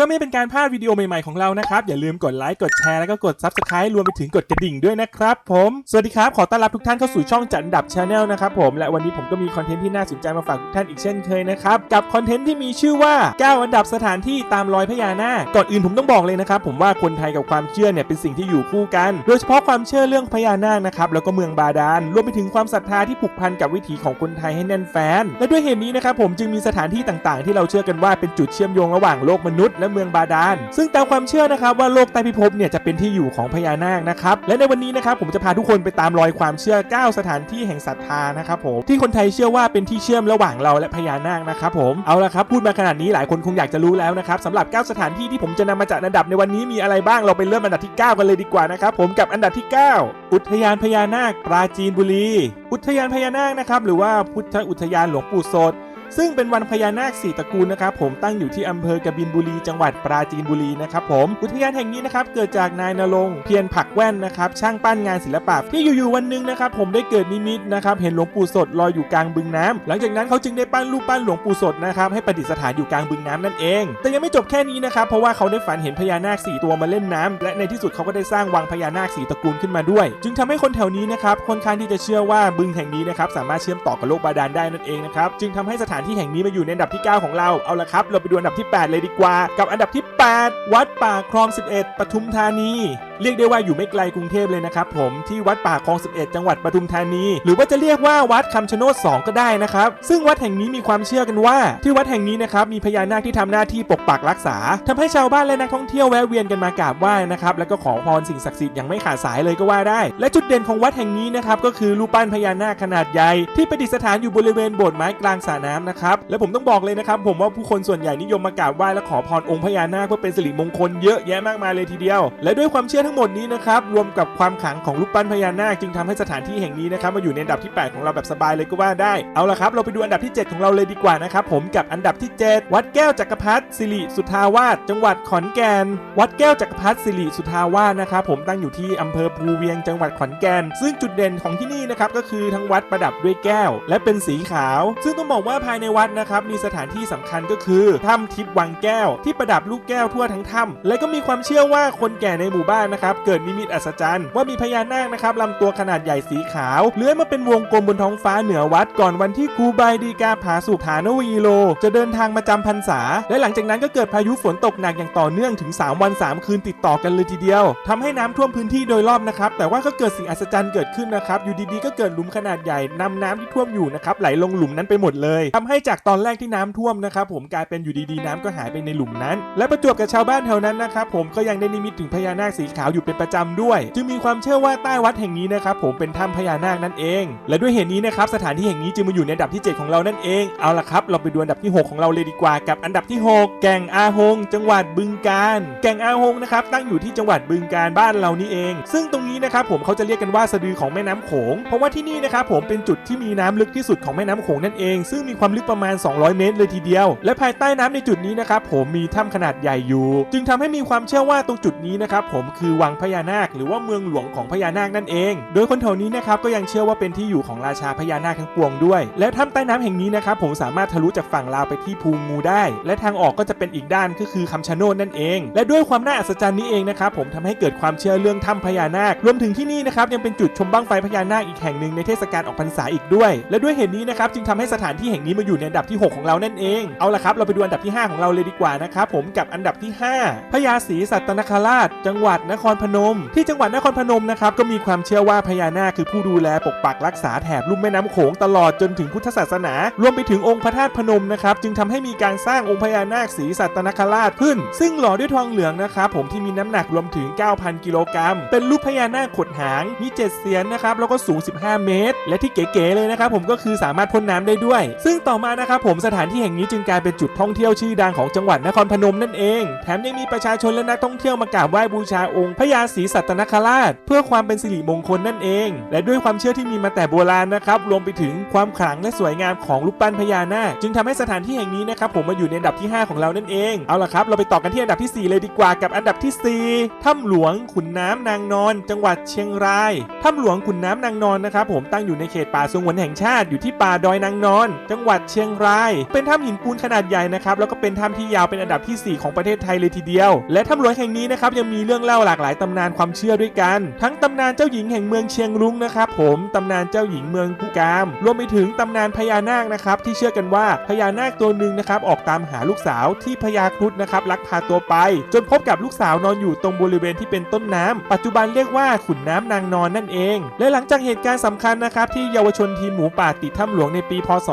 พื่อไม่เป็นการพลาดวิดีโอใหม่ๆของเรานะครับ อย่าลืมกดไลค์กดแชร์แล้วก็กด Subscribe รวมไปถึงกดกระดิ่งด้วยนะครับผมสวัสดีครับขอต้อนรับทุกท่านเข้าสู่ช่องจัดอันดับชาแนลนะครับผมและวันนี้ผมก็มีคอนเทนต์ที่น่าสนใจมาฝากทุกท่านอีกเช่นเคยนะครับกับคอนเทนต์ที่มีชื่อว่า 9 อันดับสถานที่ตามรอยพญานาคก่อนอื่นผมต้องบอกเลยนะครับผมว่าคนไทยกับความเชื่อเนี่ยเป็นสิ่งที่อยู่คู่กัน โดยเฉพาะความเชื่อเรื่องพญานาคนะครับแล้วก็เมืองบาดาลรวมไปถึงความศรัทธาที่ผูกพันกับวิถีของคนไทยให้แน่นแฟ้นและด้วยเหตุนี้นะครับผมจึงมีสถานที่ต่างๆ ที่เราเชื่อกันว่าเป็นจุดเชื่อมโยงระหว่างโลกมนุษย์และเมืองบาดาล ซึ่งตามความเชื่อนะครับว่าโลกใต้พิภพเนี่ยจะเป็นที่อยู่ของพญานาคนะครับ และในวันนี้นะครับผมจะพาทุกคนไปตามรอยความเชื่อ 9 สถานที่แห่งศรัทธานะครับผมที่คนไทยเชื่อว่าเป็นที่เชื่อมระหว่างเราและพญานาคนะครับผมเอาละครับพูดมาขนาดนี้หลายคนคงอยากจะรู้แล้วนะครับสำหรับ 9 สถานที่ที่ผมจะนำมาจัดอันดับในวันนี้มีอะไรบ้างเราไปเริ่มอันดับที่ 9 กันเลยดีกว่านะครับผมกับอันดับที่ 9 อุทยานพญานาคปราจีนบุรี อุทยานพญานาคนะครับหรือว่าพุทธอุทยานหลวงปู่โสด ซึ่งเป็นวันพญานาคสี่ตระกูลนะครับผมตั้งอยู่ที่อำเภอกบินบุรีจังหวัดปราจีนบุรีนะครับผมอุทยานแห่งนี้นะครับเกิดจากนายนรงเพียรผักแว่นนะครับช่างปั้นงานศิลปะที่อยู่ๆวันหนึ่งนะครับผมได้เกิดนิมิตนะครับเห็นหลวงปู่สดลอยอยู่กลางบึงน้ำหลังจากนั้นเขาจึงได้ปั้นรูปปั้นหลวงปู่สดนะครับให้ประดิษฐานอยู่กลางบึงน้ำนั่นเอง แต่ยังไม่จบแค่นี้นะครับเพราะว่าเขาได้ฝันเห็นพญานาคสี่ตัวมาเล่นน้ำและในที่สุดเขาก็ได้สร้างวังพญานาคสี่ตระกูลขึ้นมาด้วย จึงทำให้คนแถวนี้นะครับค่อนข้างที่จะเชื่อว่าบึงแห่งนี้นะครับสามารถเชื่อมต่อกับโลกบาดาลได้นั่นเองนะครับจึงทำให้สถานที่แห่งนี้มาอยู่ในอันดับที่ 9 ของเรา เอาละครับ เราไปดูอันดับที่ 8 เลยดีกว่า กับอันดับที่ 8 วัดป่าคลอง 11 ปทุมธานี เรียกได้ว่าอยู่ไม่ไกลกรุงเทพเลยนะครับผมที่วัดป่าคลอง 11 จังหวัดปทุมธานี หรือว่าจะเรียกว่าวัดคำชะโนด2ก็ได้นะครับซึ่งวัดแห่งนี้มีความเชื่อกันว่า ที่วัดแห่งนี้นะครับมีพญานาคที่ทำหน้าที่ปกปักรักษาทำให้ชาวบ้านและนักท่องเที่ยวแวะเวียนกันมากราบไหว้นะครับแล้วก็ขอพรสิ่งศักดิ์สิทธิ์อย่างไม่ขาดสายเลยก็ว่าได้ และจุดเด่นของวัดแห่งนี้นะครับก็คือรูปปั้นพญานาคขนาดใหญ่ที่ประดิษฐานอยู่บริเวณโบสถ์ไม้กลางสระน้ำนะครับและผมต้องบอกเลยนะครับผมว่าผู้คนส่วนใหญ่นิยมมากราบไหว้และขอพรองค์พญานาคเพื่อเป็นสิริมงคลเยอะแยะมากมายเลยทีเดียว และด้วยความเชื่อทั้งหมดนี้นะครับรวมกับความขลังของรูปปั้นพญานาคจึงทำให้สถานที่แห่งนี้นะครับมาอยู่ในอันดับที่ 8 ของเราแบบสบายเลยก็ว่าได้เอาละครับเราไปดูอันดับที่ 7 ของเราเลยดีกว่านะครับผมกับอันดับที่ 7 วัดแก้วจักรพรรดิสิริสุทธาวาสจังหวัดขอนแก่นวัดแก้วจักรพรรดิสิริสุทธาวาสนะครับผมตั้งอยู่ที่อำเภอภูเวียงจังหวัดขอนแก่นซึ่งจุดเด่นของที่นี่นะครับก็คือทั้งวัดประดับด้วยแก้ว และเป็นสีขาว ซึ่งต้องบอกว่าภายในวัดนะครับมีสถานที่สำคัญก็คือถ้ำทิพย์วังแก้ว ที่ประดับลูกแก้วทั่วทั้งถ้ำและก็มีความเชื่อว่าคนแก่ในหมู่บ้านนะครับเกิดนิมิตอัศจรรย์ว่ามีพญานาคนะครับลำตัวขนาดใหญ่สีขาวเลื้อยมาเป็นวงกลมบนท้องฟ้าเหนือวัดก่อนวันที่ครูบายดีกาผาสุฐานวีโล จะเดินทางมาจำพรรษา และหลังจากนั้นก็เกิดพายุฝนตกหนักอย่างต่อเนื่องถึง 3 วัน 3 คืนติดต่อกันเลยทีเดียวทำให้น้ำท่วมพื้นที่โดยรอบนะครับแต่ว่าก็เกิดสิ่งอัศจรรย์เกิดขึ้นนะครับอยู่ดีๆก็เกิดหลุมขนาดใหญ่นำน้ำที่ท่วมอยู่นะครับไหลลงหลุมนั้นไปหมดเลยทำให้จากตอนแรกที่น้ำท่วมนะครับผมกลายเป็นอยู่ดีๆน้ำก็หายไปในหลุมนั้น และประจวบกับชาวบ้านแถวนั้นนะครับผมก็ยังได้นิมิตถึงพญานาคสีขาวอยู่เป็นประจำด้วย จึงมีความเชื่อว่าใต้วัดแห่งนี้นะครับผมเป็นถ้ำพญานาคนั่นเอง และด้วยเหตุนี้นะครับสถานที่แห่งนี้จึงมาอยู่ในอันดับที่ 7 ของเรานั่นเองเอาละครับ เราไปดูอันดับที่ 6 ของเราเลยดีกว่ากับอันดับที่ 6 แก่งอาหง จังหวัดบึงกาฬแก่งอาหงนะครับตั้งอยู่ที่จังหวัดบึงกาฬบ้านเรานี่เอง ซึ่งตรงนี้นะครับผมเขาจะเรียกกันว่าสะดือของแม่น้ำโขง เพราะว่าที่นี่นะครับผมเป็นจุดที่มีน้ำลึกที่สุดของแม่น้ำโขงนั่นเอง ซึ่งมีความลึกประมาณ 200 เมตร เลยทีเดียว และภายใต้น้ำในจุดนี้นะครับผมมีถ้ำขนาดใหญ่อยู่ จึงทำให้มีความเชื่อว่าตรงจุดนี้นะครับผมคือวังพญานาค หรือว่าเมืองหลวงของพญานาคนั่นเอง โดยคนแถวนี้นะครับก็ยังเชื่อว่าเป็นที่อยู่ของราชาพญานาคทั้งปวงด้วย และถ้ำใต้น้ำแห่งนี้นะครับผมสามารถทะลุจากฝั่งลาวไปที่ภูงูได้ และทางออกก็จะเป็นอีกด้านก็คือคำชะโนดนั่นเอง และด้วยความน่าอัศจรรย์นี้เองนะครับผมทำให้เกิดความเชื่อเรื่องถ้ำพญานาค รวมถึงที่นี่นะครับยังเป็นจุดชมบั้งไฟพญานาคอีกแห่งหนึ่งในเทศกาลออกพรรษาอีกด้วย และด้วยเหตุนี้นะครับจึงทำให้สถานที่แห่งนี้มาอยู่ในอันดับที่ 6 ของเรานั่นเอง เอาละครับเราไปดูอันดับที่ 5 ของเราเลยดีกว่านะครับผมกับอันดับที่ 5พญาศรีสัตนคราช จังหวัดนครรพนม ที่จังหวัดนครพนมนะครับก็มีความเชื่อว่าพญานาคคือผู้ดูแลปกปักรักษาแถบลุ่มแม่น้ำโขงตลอดจนถึงพุทธศาสนา รวมไปถึงองค์พระธาตุพนมนะครับจึงทำให้มีการสร้างองค์พญานาคศรีสัตนคราชขึ้น ซึ่งหล่อด้วยทองเหลืองนะครับผมที่มีน้ำหนักรวมถึง 9,000 กิโลกรัม เป็นรูปพญานาคขดหาง มี 7 เสียนนะครับแล้วก็สูง 15 เมตร และที่เก๋ๆเลยนะครับผมก็คือสามารถพ่นน้ำได้ด้วย ซึ่งต่อมานะครับผมสถานที่แห่งนี้จึงกลายเป็นจุดท่องเที่ยวชื่อดังของจังหวัดนครพนมนั่นเอง แถมยังมีประชาชนและนักท่องเที่ยวมากราบไหว้บูชาองค์ค์พญาศรีสัตนคราช เพื่อความเป็นสิริมงคลนั่นเอง และด้วยความเชื่อที่มีมาแต่โบราณนะครับรวมไปถึงความขลังและสวยงามของรูปปั้นพญานาคจึงทำให้สถานที่แห่งนี้นะครับผมมาอยู่ในอันดับที่ 5 ของเรานั่นเองเอาล่ะครับ เราไปต่อกันที่อันดับทีสี่4 เลยดีกว่ากับอันดับทีสี่4ถ้ำหลวงขุนน้ำนางนอน จังหวัดเชียงรายถ้ำหลวงขุนน้ำนางนอนนะครับผมตั้งอยู่ในเขตป่าสงวนแห่งชาติอยู่ที่ป่าดอยนางนอน จังหวัดเชียงราย เป็นถ้ำหินปูนขนาดใหญ่นะครับแล้วก็เป็นถ้ำที่ยาวเป็นอันดับทีสี่4 ของประเทศไทยเลยทีเดียว และถ้ำหลวงแห่งนี้นะครับยังมีเรื่องเล่าหลากหลายตำนานความเชื่อด้วยกัน ทั้งตำนานเจ้าหญิงแห่งเมืองเชียงรุ้งนะครับผมตำนานเจ้าหญิงเมืองกุกาม รวมไปถึงตำนานพญานาคนะครับที่เชื่อกันว่าพญานาคตัวหนึ่งนะครับออกตามหาลูกสาวที่พญาครุฑนะครับลักพาตัวไป จนพบกับลูกสาวนอนอยู่ตรงบริเวณที่เป็นต้นน้ำปัจจุบันเรียกว่าขุนน้ำนางนอนนั่นเอง และหลังจากเหตุการณ์สำคัญนะครับที่เยาวชนทีมหมูป่าติดถ้ำหลวงในปีพศ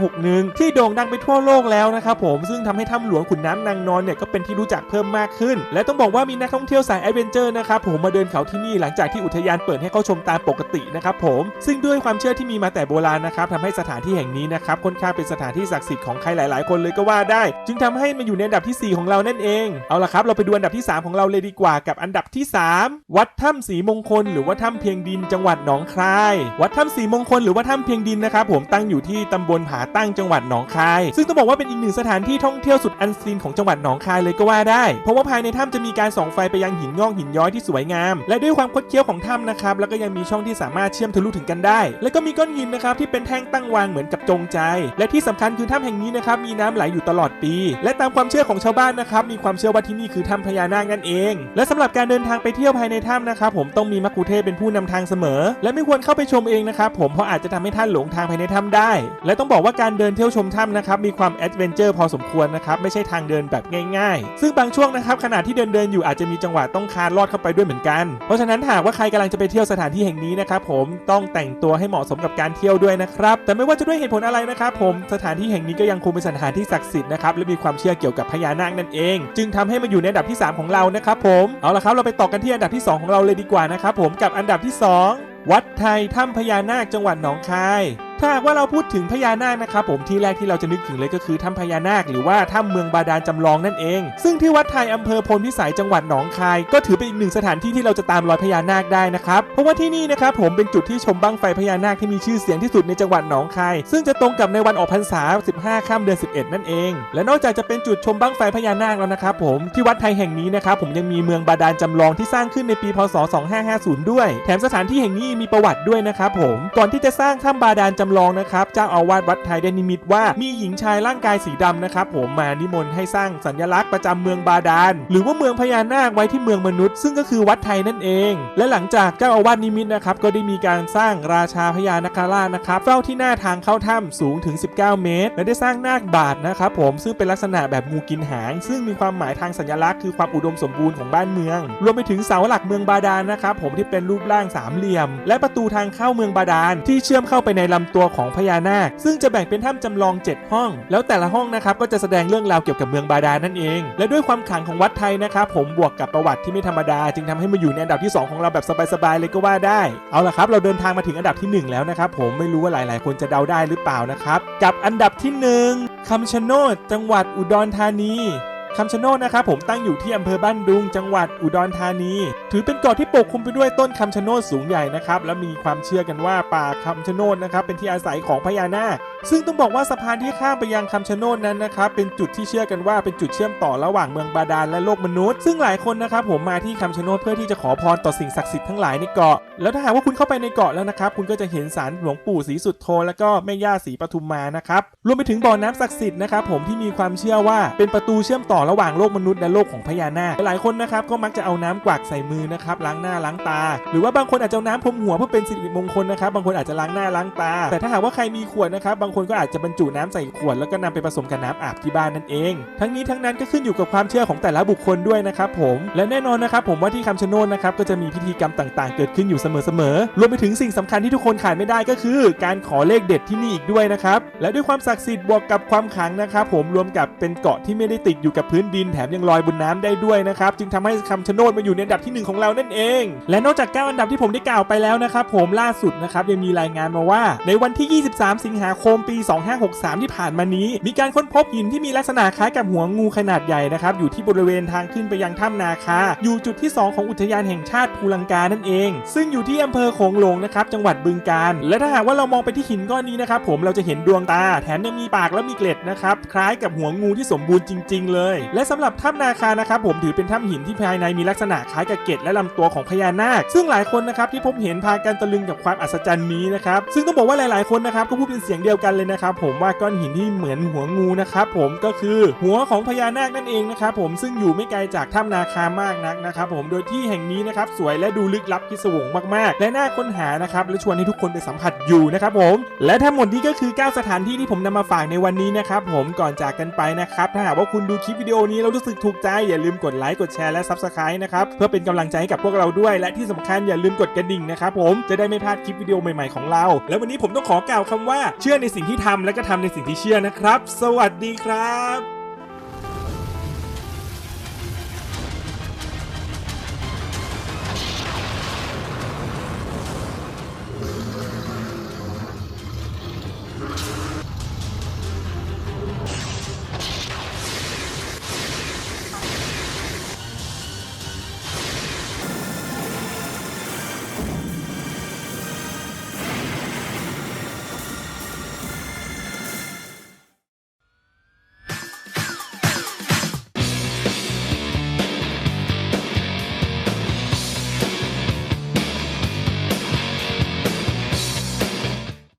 2561 ที่โด่งดังไปทั่วโลกแล้วนะครับผมซึ่งทำให้ถ้ำหลวงขุนน้ำนางนอนเนี่ยก็เป็นที่รู้จักเพิ่มมากขึ้น และต้องบอกว่ามีนักท่องเที่ยวสายแอดเวนเจอร์นะครับผมมาเดินเขาที่นี่หลังจากที่อุทยานเปิดให้เข้าชมตามปกตินะครับผมซึ่งด้วยความเชื่อที่มีมาแต่โบราณนะครับทำให้สถานที่แห่งนี้นะครับค่อนข้างเป็นสถานที่ศักดิ์สิทธิ์ของใครหลาย ๆ คนเลยก็ว่าได้ จึงทำให้มาอยู่ในอันดับทีสี่ 4 ของเรานั่นเองเอาละครับ เราไปดูอันดับที่ 3 ของเราเลยดีกว่ากับอันดับที่ 3 วัดถ้ำสีมงคล หรือว่าถ้ำเพียงดินจังหวัดหนองคาย วัดถ้ำสีมงคลหรือว่าถ้ำเพียงดินนะครับผมตั้งอยู่ที่ตำบลผาตั้งจังหวัดหนองคาย ซึ่งต้องบอกว่าเป็นอีกหนึ่งสถานที่ท่องเที่ยวสุดอันซีนของจังหวัดหนองคายเลยก็ว่าได้เพราะว่าภายในถ้ำจะมีการส่องไฟไปยังหินงอกหินย้อยที่สวยงาม และด้วยความคดเคี้ยวของถ้ำนะครับแล้วก็ยังมีช่องที่สามารถเชื่อมทะลุถึงกันได้ แล้วก็มีก้อนหินนะครับที่เป็นแท่งตั้งวางเหมือนกับจงใจ และที่สำคัญคือถ้ำแห่งนี้นะครับมีน้ำไหลอยู่ตลอดปี และตามความเชื่อของชาวบ้านนะครับมีความเชื่อว่าที่นี่คือถ้ำพญานาคนั่นเอง และสำหรับการเดินทางไปเที่ยวภายในถ้ำนะครับผมต้องมีมักคุเทศเป็นผู้นำทางเสมอ และไม่ควรเข้าไปชมเองนะครับผมเพราะอาจจะทำให้ท่านหลงทางภายในถ้ำได้ และต้องบอกว่าการเดินเที่ยวชมถ้ำนะครับมีความแอดเวนเจอร์พอสมควรนะครับไม่ใช่ทางเดินแบบง่าย ๆ ซึ่งบางช่วงนะครับขณะที่เดินเดินอยู่อาจจะมีจังหวะต้องคานลอดเข้าไปด้วยเหมือนกัน เพราะฉะนั้นหากว่าใครกำลังจะไปเที่ยวสถานที่แห่งนี้นะครับผมต้องแต่งตัวให้เหมาะสมกับการเที่ยวด้วยนะครับแต่ไม่ว่าจะด้วยเหตุผลอะไรนะครับผมสถานที่แห่งนี้ก็ยังคงเป็นสถานที่ศักดิ์สิทธิ์นะครับและมีความเชื่อเกี่ยวกับพญานาคนั่นเอง จึงทำให้มาอยู่ในอันดับที่ 3 ของเรานะครับผมเอาละครับเราไปต่อกันที่อันดับที่ 2 ของเราเลยดีกว่านะครับผมกับอันดับที่ 2 วัดไทยถ้ำพญานาคจังหวัดหนองคาย ถ้าหากว่าเราพูดถึงพญานาคนะครับผมที่แรกที่เราจะนึกถึงเลยก็คือถ้ำพญานาค หรือว่าถ้ำเมืองบาดาลจำลองนั่นเอง ซึ่งที่วัดไทยอำเภอพลพิสัยจังหวัดหนองคาย ก็ถือเป็นอีกหนึ่งสถานที่ที่เราจะตามรอยพญานาคได้นะครับเพราะว่าที่นี่นะครับผมเป็นจุดที่ชมบั้งไฟพญานาคที่มีชื่อเสียงที่สุดในจังหวัดหนองคาย ซึ่งจะตรงกับในวันออกพรรษา 15 ค่ำเดือน 11 นั่นเอง และนอกจากจะเป็นจุดชมบั้งไฟพญานาคแล้วนะครับผมที่วัดไทยแห่งนี้นะครับผมยังมีเมืองบาดาลจำลองที่สร้างขึ้นในปีพศ 2550 ด้วย แถมสถานที่แห่งนี้มีประวัติด้วยนะครับผมก่อนที่จะสร้างถ้ำบาดาลจำลองนะครับเจ้าอาวาสวัดไทยได้นิมิตว่ามีหญิงชายร่างกายสีดำนะครับผมมานิมนต์ให้สร้างสัญลักษณ์ประจำเมืองบาดาลหรือว่าเมืองพญานาคไว้ที่เมืองมนุษย์ ซึ่งก็คือวัดไทยนั่นเอง และหลังจากเจ้าอาวาสนิมิตนะครับก็ได้มีการสร้างราชาพญานาคราชนะครับเฝ้าที่หน้าทางเข้าถ้ำสูงถึง 19 เมตร และได้สร้างนาคบาทนะครับผมซึ่งเป็นลักษณะแบบงูกินหาง ซึ่งมีความหมายทางสัญลักษณ์คือความอุดมสมบูรณ์ของบ้านเมือง รวมไปถึงเสาหลักเมืองบาดาลนะครับผมที่เป็นรูปร่างสามเหลี่ยม และประตูทางเข้าเมืองบาดาลที่เชื่อมเข้าไปในลำตัวของพญานาค ซึ่งจะแบ่งเป็นถ้ำจำลอง 7 ห้อง แล้วแต่ละห้องนะครับก็จะแสดงเรื่องราวเกี่ยวกับเมืองบาดาลนั่นเอง และด้วยความขลังของวัดไทยนะครับผมบวกกับประวัติที่ไม่ธรรมดา จึงทำให้มาอยู่ในอันดับที่ 2 ของเราแบบสบายๆเลยก็ว่าได้เอาละครับ เราเดินทางมาถึงอันดับทีหนึ่1 แล้วนะครับผมไม่รู้ว่าหลายๆ คนจะเดาได้หรือเปล่านะครับกับอันดับที่หนึ่งคำชะโนดจังหวัดอุดรธานี คำชะโนดนะครับผมตั้งอยู่ที่อำเภอบ้านดุง จังหวัดอุดรธานี ถือเป็นเกาะที่ปกคลุมไปด้วยต้นคำชะโนดสูงใหญ่นะครับและมีความเชื่อกันว่าป่าคำชะโนดนะครับเป็นที่อาศัยของพญานาคซึ่งต้องบอกว่าสะพานที่ข้ามไปยังคำชะโนดนั้นนะครับเป็นจุดที่เชื่อกันว่าเป็นจุดเชื่อมต่อระหว่างเมืองบาดาลและโลกมนุษย์ ซึ่งหลายคนนะครับผมมาที่คำชะโนดเพื่อที่จะขอพรต่อสิ่งศักดิ์สิทธิ์ทั้งหลายในเกาะแล้วถ้าหากว่าคุณเข้าไปในเกาะแล้วนะครับคุณก็จะเห็นศาลหลวงปู่ศรีสุดโทแล้วก็แม่ย่าศรีปทุมมานะครับรวมไปถึงบ่อน้ำศักดิ์สิทธิ์นะครับผมที่มีความเชื่อว่าเป็นประตูเชื่อมต่อระหว่างโลกมนุษย์และโลกของพญานาคหลายคนนะครับก็มักจะเอาน้ำกวากใส่มือนะครับล้างหน้าล้างตา หรือว่าบางคนอาจจะเอาน้ำพรมหัวเพื่อเป็นสิริมงคลนะครับบางคนอาจจะล้างหน้าล้างตา แต่ถ้าหากว่าใครมีขวดนะครับบางคนก็อาจจะบรรจุน้ำใส่ขวดแล้วก็นำไปผสมกับน้ำอาบที่บ้านนั่นเอง ทั้งนี้ทั้งนั้นก็ขึ้นอยู่กับความเชื่อของแต่ละบุคคลด้วยนะครับผมและแน่นอนนะครับผมว่าที่คำชะโนดนะครับก็จะมีพิธีกรรมต่างๆ เกิดขึ้นอยู่เสมอๆรวมไปถึงสิ่งสำคัญที่ทุกคนขาดไม่ได้ก็คือ การขอเลขเด็ดที่นี่อีกด้วยนะครับและด้วยความศักดิ์สิทธิ์บวกกับความขังนะครับผมรวมกับเป็นเกาะที่ไม่ได้ติดอยู่กับพื้นดินแถมยังลอยบนน้ำได้ด้วยนะครับ จึงทำให้คำชะโนดมาอยู่ในอันดับที่หนึ่งของเรานั่นเอง และนอกจาก 9 อันดับที่ผมได้กล่าวไปแล้วนะครับ ผมล่าสุดนะครับยังมีรายงานมาว่า ในวันที่ 23 สิงหาคมปี 2563 ที่ผ่านมานี้ มีการค้นพบหินที่มีลักษณะคล้ายกับหัวงูขนาดใหญ่นะครับอยู่ที่บริเวณทางขึ้นไปยังถ้ำนาคา อยู่จุดที่ 2 ของอุทยานแห่งชาติภูลังกานั่นเอง ซึ่งอยู่ที่อำเภอโขงหลงนะครับจังหวัดบึงกาฬและถ้าหากว่าเรามองไปที่หินก้อนนี้นะครับผมเราจะเห็นดวงตา แถมยังมีปากและมีเกล็ดนะครับคล้ายกับหัวงูที่สมบูรณ์จริง ๆ เลยและสำหรับถ้ำนาคานะครับผมถือเป็นถ้ำหินที่ภายในมีลักษณะคล้ายกับเกล็ดและลำตัวของพญานาค ซึ่งหลายคนนะครับที่พบเห็นพากันตะลึงกับความอัศจรรย์นี้นะครับซึ่งต้องบอกว่าหลายๆคนนะครับก็พูดเป็นเสียงเดียวกันเลยนะครับผมว่าก้อนหินที่เหมือนหัวงูนะครับผมก็คือหัวของพญานาคนั่นเองนะครับผมซึ่งอยู่ไม่ไกลจากถ้ำนาคามากนักนะครับผมโดยที่แห่งนี้นะครับสวยและดูลึกลับพิศวงมากๆ และน่าค้นหานะครับและชวนให้ทุกคนไปสัมผัสอยู่นะครับผมและทั้งหมดนี้ก็คือ 9 สถานที่ที่ผมนำมาฝากในวันนี้นะครับผมก่อนจากกันไปนะครับถ้าหากว่าคุณดูคลิปวิดีโอนี้เรารู้สึกถูกใจ อย่าลืมกดไลค์กดแชร์และ Subscribe นะครับเพื่อเป็นกำลังใจให้กับพวกเราด้วย และที่สำคัญอย่าลืมกดกระดิ่งนะครับผมจะได้ไม่พลาดคลิปวิดีโอใหม่ๆของเรา แล้วันนี้ผมต้องขอกล่าวคำว่าเชื่อในสิ่งที่ทำและก็ทำในสิ่งที่เชื่อนะครับ สวัสดีครับ